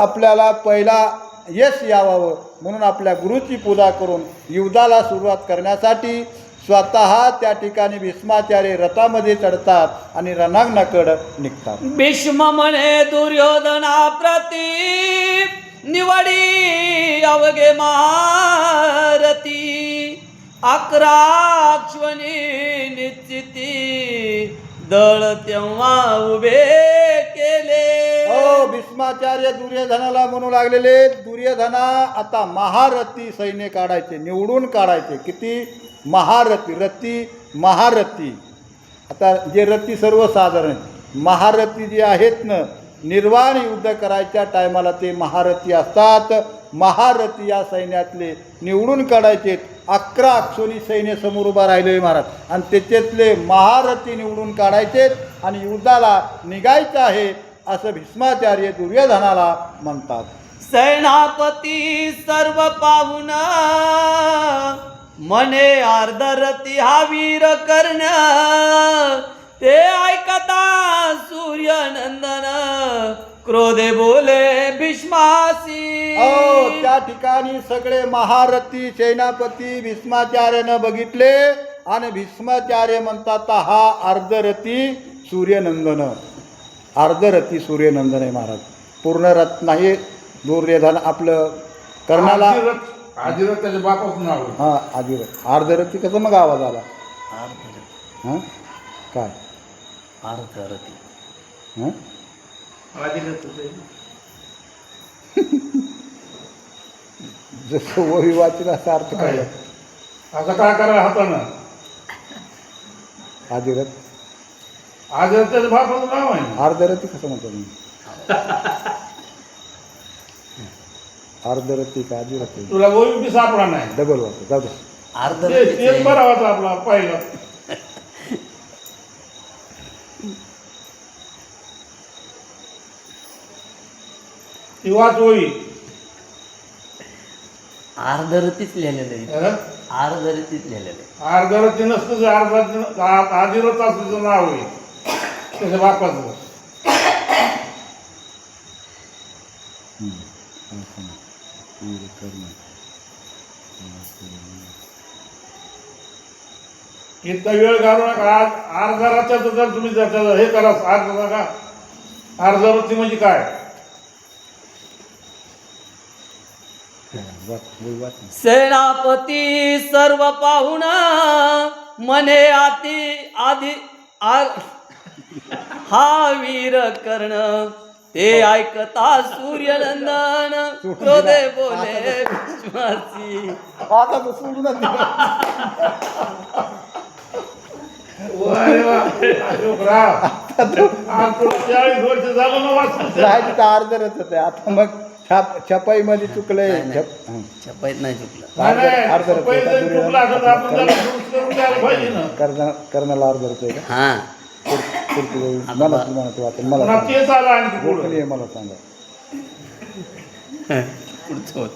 आपल्याला पहिला यश यावावं म्हणून आपल्या गुरुची पूजा करून युद्धाला सुरुवात करण्यासाठी स्वतः त्या ठिकाणी भीष्माचार्य रथामध्ये चढतात आणि रणांगणाकडं निघतात. भीष्म म्हणे दुर्योधना प्रती निवडी अवघे महारती अकराक्षणी निश्चिती दळ तेव्हा उभे भीष्माचार्य दुर्योधनाला म्हणू लागलेले दुर्योधना आता महारथी सैन्य काढायचे निवडून काढायचे. किती? महारथी रथी महारथी. आता जे रथी सर्वसाधारण महारथी जे आहेत ना निर्वाण युद्ध करायच्या टायमाला ते महारथी असतात. महारथी या सैन्यातले निवडून काढायचे. अकरा अक्षोनी सैन्य समोर उभा राहिले महाराज. आणि त्याच्यातले महारथी निवडून काढायचे आणि युद्धाला निघायचं आहे. असं भीष्माचार्य दुर्योधनाला म्हणतात. सेनापती सर्व पाहुन मने अर्धरती हा वीर कर्ण. ते ऐकता सूर्यनंदन क्रोधे बोले भीष्मासी. त्या ठिकाणी सगळे महारथी सेनापती भीष्माचार्यानं बघितले आणि भीष्माचार्य म्हणतात हा अर्धरथी सूर्यनंदन. अर्धरथी सूर्यनंदन आहे महाराज. पूर्ण रथ नाही दुर्योधन आपलं कर्णाला आदिरथ त्याच्या बापाचं नाव आहे. हा आदिरथ. अर्धरथी कसं मग आवाज आला? हां? काय? अर्धरथी. हां? जसं वही वाचील असा अर्थ काय आता काय करा हातानं. आदिरथ. आदिरथ त्याच्या बापाचं नाव आहे ना. अर्धरथी कसं म्हणतो मी अर्धरथी का आदिरथी तुला गोळी बी सापडा नाही. डबल वाटतं. जाऊ दे. ते- तेच बरा होता आपला पहिला. ती वाच होई अर्धरथीच लिहिलेलं आहे? अर्धरथीच लिहिलेलं आहे. अर्धरथी नसतं अर्ध आदिरथ असं त्याचं नाव आहे. त्याच्या बापाचं. इतका वेळ घालू नका. आज अर्धा जर तुम्ही हे करा अर्धा का अर्धा म्हणजे काय? सेनापती सर्व पाहुणा मने आती आधी आ- हा वीर कर्ण ते ऐकता सूर्यनंदन. क्रोधे बोले विश्वासी आता तो सोडूनच चाळीस वर्ष झालं ना वाचून राहायचं तर अर्धरथ आहे आता मग छाप छपाईमध्ये चुकलंय. छप- हं. छपाईत नाही चुकलं. नाही, नाही, अर्धरथ पहिले आहे का? जरी चुकलं असं तर आपण त्याला दुरुस्त करून द्यायला पाहिजे ना. कर्ण कर्णाला अर्धरथ आहे का? हा. मला तू आणखी पुढं. मला सांगा. पुढचं होत.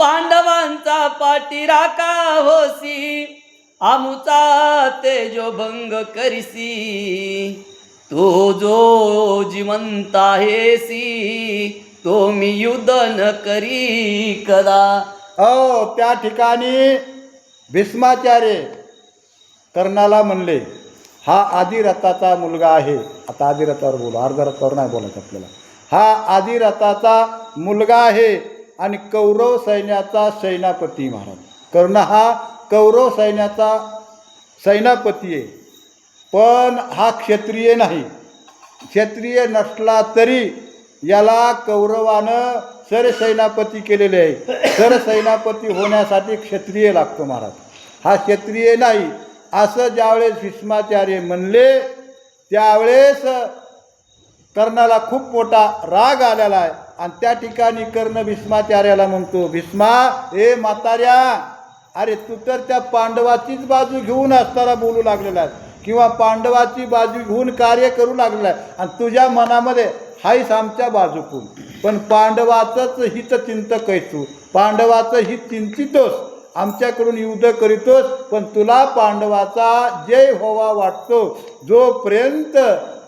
पांडवांचा पाठीराखा होसी आमुचा तेजो भंग करिसी. तो जो जिवंत आहेसी तो मी युद्ध न करी कदा. हो त्या ठिकाणी भीष्माचार्य कर्णाला म्हणले हा आदिरथाचा मुलगा आहे. आता आदिरथावर बोलू. अर्धरथावर नाही बोलत आपल्याला. हा आदिरथाचा मुलगा आहे आणि कौरव सैन्याचा सेनापती महाराज. कर्ण हा कौरव सैन्याचा सैनापती आहे. पण हा क्षत्रिय नाही. क्षत्रिय नसला तरी याला कौरवानं सरसेनापती केलेले आहे. सरसेनापती होण्यासाठी क्षत्रिय लागतो महाराज. हा क्षत्रिय नाही. असं ज्यावेळेस भीष्माचार्य म्हणले त्यावेळेस कर्णाला खूप मोठा राग आलेला आहे. आणि त्या ठिकाणी कर्ण भीष्माचार्याला म्हणतो भीष्मा हे म्हाताऱ्या अरे तू तर त्या पांडवाचीच बाजू घेऊन असताना बोलू लागलेला आहे. किंवा पांडवाची बाजू घेऊन कार्य करू लागलेला आहे. आणि तुझ्या मनामध्ये हाईस आमच्या बाजूकून. पण पांडवाचंच हित चिंतक आहेस तू. पांडवाचं हित चिंतितोस. आमच्याकडून युद्ध करीतोस पण तुला पांडवाचा जय होवा वाटतो. जोपर्यंत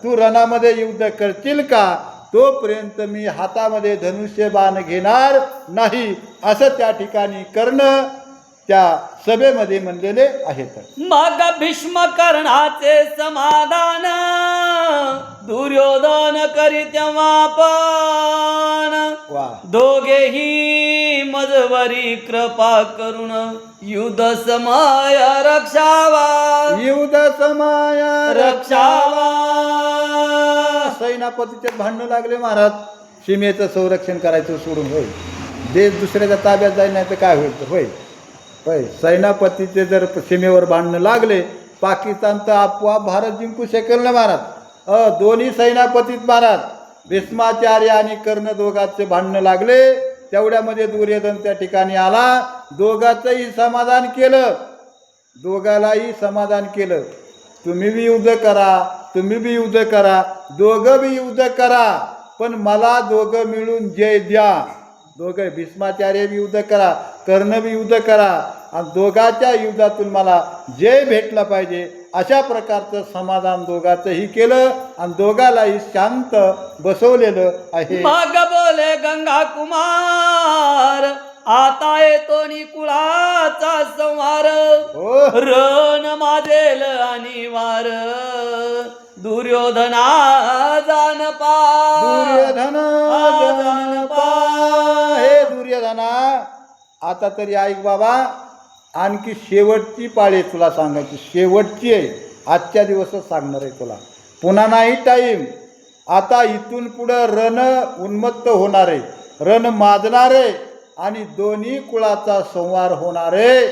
तू रणामध्ये युद्ध करशील का तोपर्यंत मी हातामध्ये धनुष्यबाण घेणार नाही असं त्या ठिकाणी कर्ण त्या सभेमध्ये म्हणलेले आहेत मग भीष्म करणाचे समाधान. दुर्योधन करी तेव्हा पण वा. दोघेही मजवरी कृपा करून युद्ध समय रक्षावा. युद्ध समाया रक्षावा. सैनापतीचे भांडणं लागले महाराज. सीमेचं संरक्षण करायचं सोडून होय देश दुसऱ्याच्या ताब्यात जाईल नाही तर काय होईल? तर होय होय सैनापतीचे जर सीमेवर भांडणं लागले पाकिस्तान तर आपोआप भारत जिंकू शकेल ना महाराज? अ दोन्ही सैनापतीत महाराज भीष्माचार्य आणि कर्ण दोघांचे भांडणं लागले. तेवढ्यामध्ये दुर्योधन त्या ठिकाणी आला. दोघांचंही समाधान केलं. दोघालाही समाधान केलं. तुम्ही बी युद्ध करा तुम्ही बी युद्ध करा दोघं बी युद्ध करा पण मला दोघं मिळून जय द्या. दोघं भीष्माचार्य बी युद्ध करा कर्ण बी युद्ध करा आणि दोघाच्या युद्धातून मला जय भेटला पाहिजे. अशा प्रकारचं समाधान दोघाचंही केलं आणि दोघालाही शांत बसवलेलं आहे. मग बोले गंगा कुमार आता येतो कुळाचा संहार. हो. रण माझेल आणि वार. दुर्योधना जान पा. दुर्योधन जनपा. हे दुर्योधना आता तरी ऐक बाबा आणखी शेवटची पाळी आहे तुला सांगायची. शेवटची आहे. आजच्या दिवसच सांगणार आहे तुला. पुन्हा नाही टाईम आता इथून पुढं रण उन्मत्त होणार आहे. रण माजणार आहे. आणि दोन्ही कुळाचा संवार होणार आहे.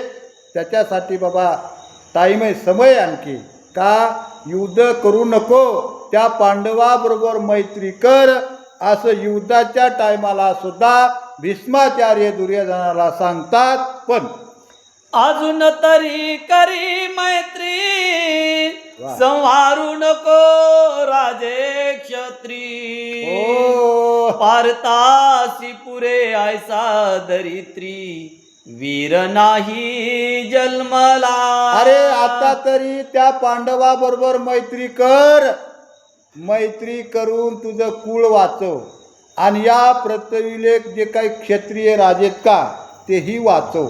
त्याच्यासाठी बाबा टाईम आहे समय आहे आणखी. का? युद्ध करू नको. त्या पांडवाबरोबर मैत्री कर. असं युद्धाच्या टायमाला सुद्धा भीष्माचार्य दुर्योधनाला सांगतात. पण अजून तरी करी मैत्री. वा. संहारू नको राजे क्षत्री. ओ. पारतासी पुरे ऐसा दरित्री. वीर नाही जन्मला. अरे आता तरी त्या पांडवाबरोबर मैत्री कर. मैत्री करून तुझं कुळ वाचव. आणि या प्रतविलेख जे काही क्षत्रिय राजेत का तेही वाचव.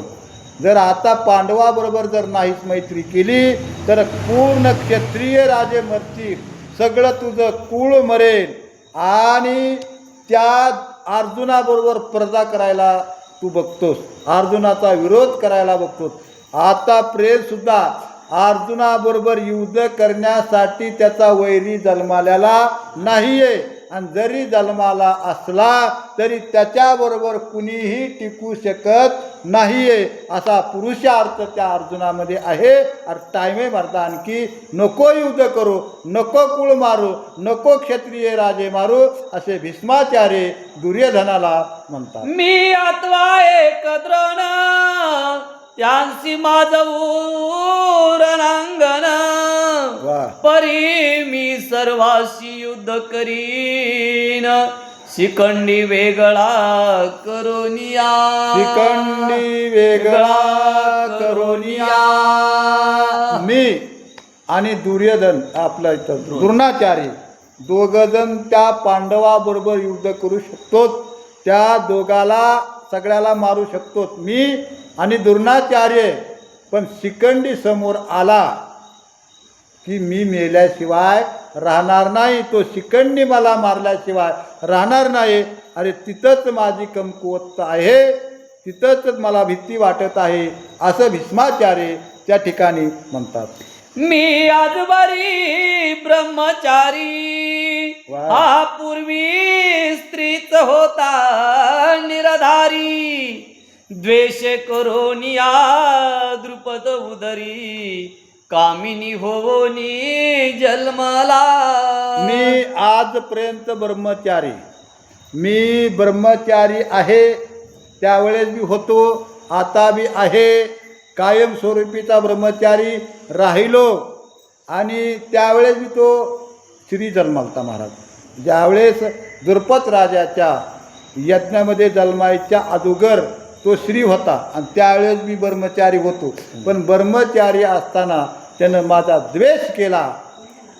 जर आता पांडवाबरोबर जर नाहीच मैत्री केली तर पूर्ण क्षत्रिय राजे मरतील. सगळं तुझं कुळ मरेल. आणि त्या अर्जुनाबरोबर स्पर्धा करायला तू बघतोस. अर्जुनाचा विरोध करायला बघतोस. आता प्रेमसुद्धा अर्जुनाबरोबर युद्ध करण्यासाठी त्याचा वैरी जन्माल्याला नाही आहे आणि जरी जन्माला असला तरी त्याच्याबरोबर कुणीही टिकू शकत नाही आहे असा पुरुषार्थ त्या अर्जुनामध्ये आहे. आणि टायमे मारता आणखी नको युद्ध करू नको कुळ मारू नको क्षत्रिय राजे मारू असे भीष्माचार्य दुर्योधनाला म्हणतात. मी अथवा एक द्रोण त्यांची माझ परी मी सर्वाशी युद्ध करीन. शिखंडी वेगळा करोनिया. शिखंडी वेगळा करोनिया. मी आणि दुर्योधन आपला इथं द्रोणाचारी दोघजण त्या पांडवाबरोबर युद्ध करू शकतो त्या दोघाला सगळ्याला मारू शकतो मी आणि द्रोणाचार्य पण शिखंडी समोर आला की मी मेल्याशिवाय राहणार नाही. तो शिखंडी मला मारल्याशिवाय राहणार नाही. अरे तिथंच माझी कमकुवत आहे. तिथंच मला भीती वाटत आहे असं भीष्माचार्य त्या ठिकाणी म्हणतात. मी आजवरी ब्रह्मचारी. हा पूर्वी स्त्रीच होता निरधारी. द्वेष करोनिया द्रुपद उदरी. कामिनी होवोनी जन्मला. मी आजपर्यंत ब्रह्मचारी. मी ब्रह्मचारी आहे त्यावेळेस बी होतो आता बी आहे कायमस्वरूपीचा ब्रह्मचारी राहिलो. आणि त्यावेळेस बी तो श्री जन्मालता महाराज. ज्यावेळेस दुर्पत राजाच्या यज्ञामध्ये जन्मायच्या अगोदर तो श्री होता आणि त्यावेळेस मी ब्रह्मचारी होतो. पण ब्रह्मचारी असताना त्यानं माझा द्वेष केला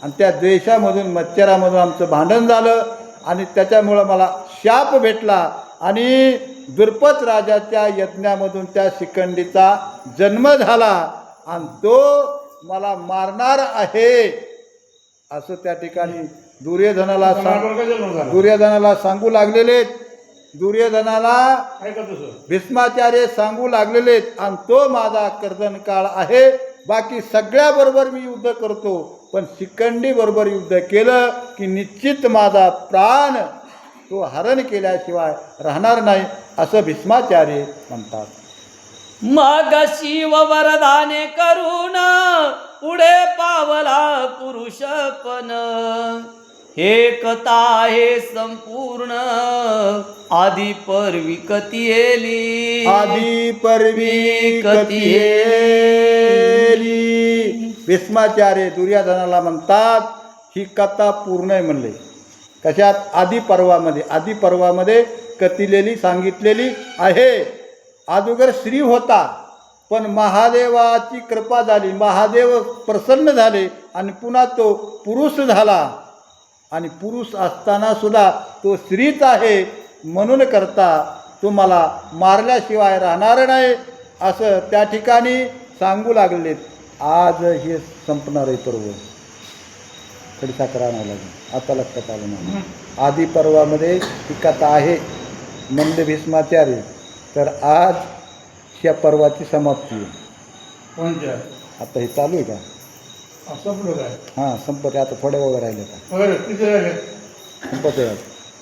आणि त्या द्वेषामधून मच्छरामधून आमचं भांडण झालं आणि त्याच्यामुळं मला शाप भेटला आणि दुर्पत राजाच्या यज्ञामधून त्या शिखंडीचा जन्म झाला आणि तो मला मारणार आहे. असं त्या ठिकाणी दुर्योधनाला सांग दुर्योधनाला सांगू लागलेले दुर्योधनाला भीष्माचार्य सांगू लागलेले आणि तो माझा कर्दन काळ आहे. बाकी सगळ्याबरोबर मी युद्ध करतो. पण शिखंडी बरोबर युद्ध केलं की निश्चित माझा प्राण तो हरण केल्याशिवाय राहणार नाही असं भीष्माचार्य म्हणतात. मग शिव वरदाने करून पुढे पावला पुरुष पण. हे कथा संपूर्ण. आधी परवी कती येली. आधी परवी कथेली भीष्माचार्य दुर्योधनाला म्हणतात ही कथा पूर्ण आहे म्हणले. कशात? आदी पर्वामध्ये. आदी पर्वामध्ये कथिलेली सांगितलेली आहे. अगोदर स्त्री होता. पण महादेवाची कृपा झाली महादेव प्रसन्न झाले आणि पुन्हा तो पुरुष झाला. आणि पुरुष असताना सुद्धा तो स्त्रीच आहे म्हणून करता तो मला मारल्याशिवाय राहणार नाही असं त्या ठिकाणी सांगू लागलेत. आज हे संपणार आहे पर्व. कधी साखर आणावं लागेल. आता लक्षात आलं मला आदी पर्वामध्ये ही कथा आहे मंद भीष्माचार्य. तर आज ह्या पर्वाची समाप्ती. कोणत्या? आता हे चालू आहे का? असं पुढं काय? हां संपत आहे. आता थोड्या वेळ राहिले का बरं किती राहिले? संपत आहे आता.